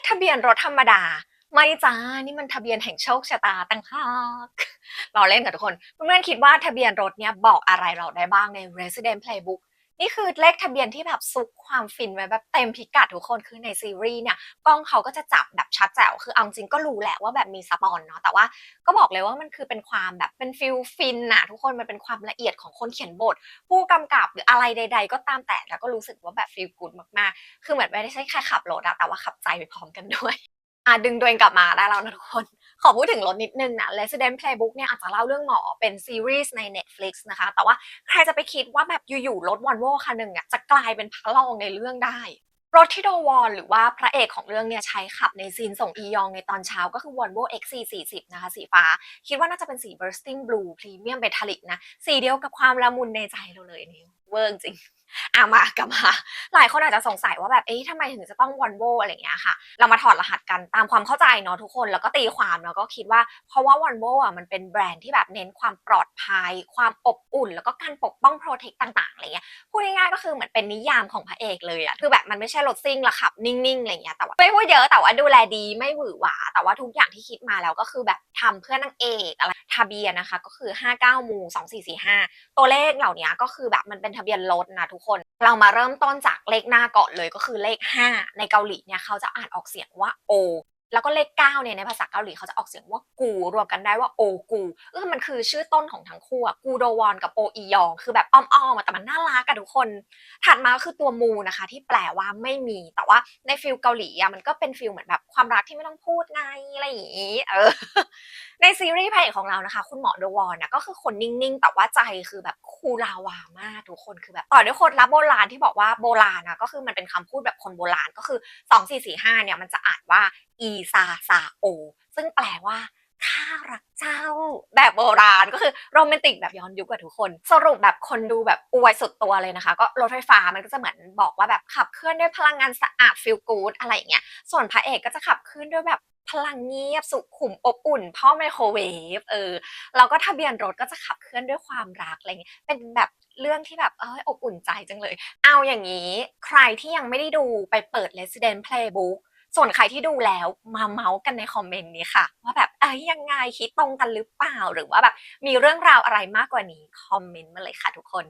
ขทะเบียนรถธรรมดา ไม่จ้า นี่มันทะเบียนแห่งโชคชะตาต่างหากเราเล่นกับทุกคน เพื่อนๆคิดว่าทะเบียนรถเนี่ยบอกอะไรเราได้บ้างใน Resident Playbook นี่คือเลขทะเบียนที่แบบซุกความฟินไว้แบบเต็มพิกัดทุกคนคือในซีรีส์เนี่ยกล้องเขาก็จะจับแบบชัดแจ๋วคือเอาจริงก็รู้แหละว่าแบบมีสปอนเนาะแต่ว่าก็บอกเลยว่ามันคือเป็นความแบบเป็นฟิลฟินน่ะทุกคนมันเป็นความละเอียดของคนเขียนบท ผู้กำกับหรืออะไรใด ๆ ก็ตามแต่แล้วก็รู้สึกว่าแบบฟีลกูดมากๆ คือเหมือนไม่ได้ใช่แค่ขับรถอะแต่ว่าขับใจไปพร้อมกันด้วย อะดึงตัวเองกลับมาได้แล้วนะทุกคน ขอพูดถึงรถนิดนึงนะ Resident Playbook เนี่ยอาจจะเล่าเรื่องหมอเป็นซีรีส์ใน Netflix นะคะ แต่ว่าใครจะไปคิดว่าแบบอยู่ๆรถวอลโว่คันหนึ่งอะจะกลายเป็นพระรองในเรื่องได้รถที่โดวอนหรือว่าพระเอกของเรื่องเนี่ยใช้ขับในซีนส่งอียองในตอนเช้าก็คือ Volvo XC40 นะคะสีฟ้า คิดว่าน่าจะเป็นสี bursting blue premium metallic นะ สีเดียวกับความละมุนในใจเราเลยนี่เวิร์กจริงอะมากลับมาหลายคนอาจจะสงสัยว่าแบบเอ๊ะทำไมถึงจะต้องวอลโวอะไรอย่างเงี้ยค่ะ เรามาถอดรหัสกันตามความเข้าใจเนาะทุกคนแล้วก็ตีความแล้วก็คิดว่าเพราะว่าวอลโวอะมันเป็นแบรนด์ที่แบบเน้นความปลอดภัย ความอบอุ่น แล้วก็การปกป้องโปรเทคต่างๆอะไรเงี้ยพูดง่ายๆก็คือเหมือนเป็นนิยามของพระเอกเลยอะคือแบบมันไม่ใช่รถซิ่งละขับ นิ่งๆอะไรเงี้ยแต่ว่าไม่พูดเยอะแต่ว่าดูแลดีไม่หวือหวา แต่ว่าทุกอย่างที่คิดมาแล้วก็คือแบบทำเพื่อนางเอกอะไรทะเบียนนะคะก็คือ 59มู2445 ตัวเลขเหล่านี้ก็คือแบบมันเป็นทะเบียนรถนะทุกคนเรามาเริ่มต้นจากเลขหน้าก่อนเลยก็คือเลข 5 ในเกาหลีเนี่ยเขาจะอ่านออกเสียงว่าโอ แล้วก็เลข9เนี่ยในภาษาเกาหลีเขาจะออกเสียงว่ากูรวมกันได้ว่าโอกูเออมันคือชื่อต้นของทั้งคู่อะกูโดวอนกับโออียองคือแบบอ้อมๆแต่มันน่ารักอะทุกคน ถัดมาคือตัวมูนะคะ ที่แปลว่าไม่มี แต่ว่าในฟิลเกาหลีอะมันก็เป็นฟิลเหมือนแบบความรักที่ไม่ต้องพูดไงอะไรอย่างงี้เออในซีรีส์พระเอกของเรานะคะ คุณหมอโดวอนนะก็คือคนนิ่งๆ แต่ว่าใจคือแบบคูลาวามากทุกคนคือแบบต่อด้วยคนรับโบราณที่บอกว่าโบราณนะก็คือมันเป็นคำพูดแบบคนโบราณก็คือ 2445เนี่ยมันจะอ่านว่า อีซาซาโอ ซึ่งแปลว่าข้ารักเจ้าแบบโบราณก็คือโรแมนติกแบบย้อนยุคกับทุกคน สรุปแบบคนดูแบบอวยสุดตัวเลยนะคะ ก็รถไฟฟ้ามันก็จะเหมือนบอกว่าแบบขับเคลื่อนด้วยพลังงานสะอาดฟิลกูดอะไรอย่างเงี้ยส่วนพระเอกก็จะขับเคลื่อนด้วยแบบพลังเงียบสุขุมอบอุ่นพ่อไมโครเวฟเออแล้วก็ทะเบียนรถก็จะขับเคลื่อนด้วยความรักอะไรเงี้ยเป็นแบบเรื่องที่แบบเอออบอุ่นใจจังเลย เอาอย่างนี้ ใครที่ยังไม่ได้ดูไปเปิด Resident Playbook ส่วนใครที่ดูแล้วมาเมาส์กันในคอมเมนต์นี้ค่ะ ว่าแบบเอ้ยยังไงคิดตรงกันหรือเปล่า หรือว่าแบบมีเรื่องราวอะไรมากกว่านี้คอมเมนต์มาเลยค่ะทุกคน